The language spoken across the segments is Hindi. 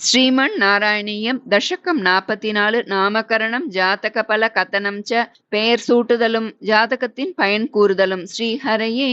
ஸ்ரீமன் நாராயணியம் தசக்கம் நாற்பத்தி நாலு நாமகரணம் ஜாதக பல கதனம் ச பெயர் சூட்டுதலும் ஜாதகத்தின் பயன் கூறுதலும். ஸ்ரீ ஹரையே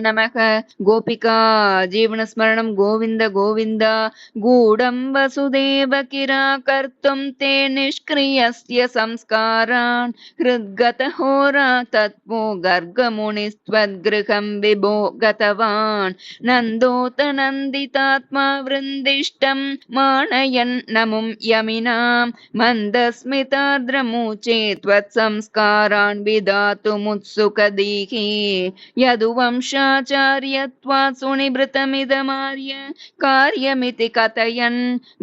நமக. கோபிகா ஜீவனஸ்மரணம் கோவிந்த கோவிந்தா. கூடம் வசுதேவ கிரா கர்த்தும் தே நிஷ்கிரியஸ்ய சம்ஸ்காரான். ஹிருத்கத ஹோரா தத்வோ கர்கமுனிஸ்த்வத்கிருகம் விபோ கதவான். நந்தோத நந்திதாத்மா விருந்திஷ்டம் माणयन् नमुं यमिनां मन्दस्मितार्द्रमुचे त्वत्संस्कारान् विधातुमुत्सुकदीः यदुवंशाचार्यत्वात् सुनिभृतमिदमार्य कार्यमिति कथयन्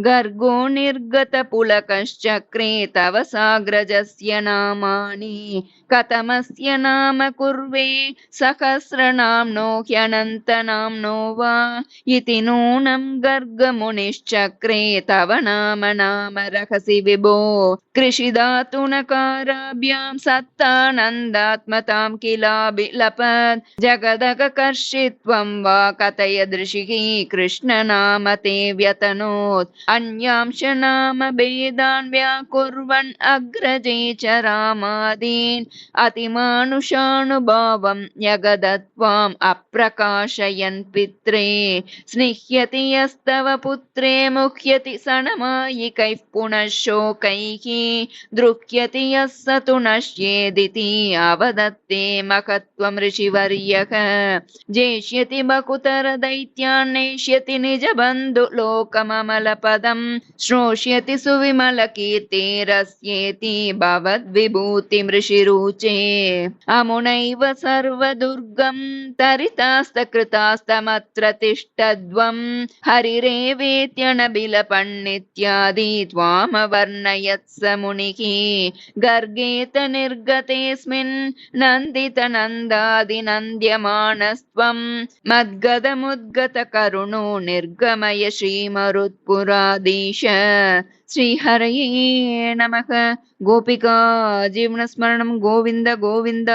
गर्गो निर्गतपुलकश्चक्रे तव साग्रजस्य नामानि। कथमस्य नाम कुर्वे सहस्रनाम्नो ह्यनन्तनाम्नो वा इति नूनं गर्गमुनिश्चक्रे तव नाम नाम रहसि विभो कृषिधातुनकाराभ्यां सत्तानन्दात्मतां किलाभिलपत् जगदकर्षित्वं वा कथय दृशिः कृष्णनाम ते व्यतनोत्। अन्यांश नाम भेदान् व्याकुर्वन् अग्रजे च रामादीन्। अतिमानुषानुभावं यगदत्वाम् अप्रकाशयन् पित्रे। स्निह्यति यस्तव पुत्रे मुह्यति सणमायिकैः पुनः शोकैः दृह्यति यः स तु नश्येदिति अवदत्ते महत्त्वं ऋषिवर्यः। जेष्यति बकुतरदैत्यान् नेष्यति निजबन्धुलोकममलपदं श्रोष्यति सुविमलकीर्तिरस्येति भवद्विभूतिमृषिरुचे अमुनैव सर्वदुर्गं तरितास्तकृतास्तमत्र हरिरेवेत्यणबिलपण्डित्यादि त्वामवर्णयत् स मुनिः गर्गेत निर्गतेऽस्मिन् नन्दितनन्दादिनन्द्यमानस्त्वं मद्गदमुद्गतकरुणो निर्गमय श्रीमरुत्पुराधीश। श्रीहरये नमः। गोपिका जीवनस्मरणं गोविन्द गोविन्द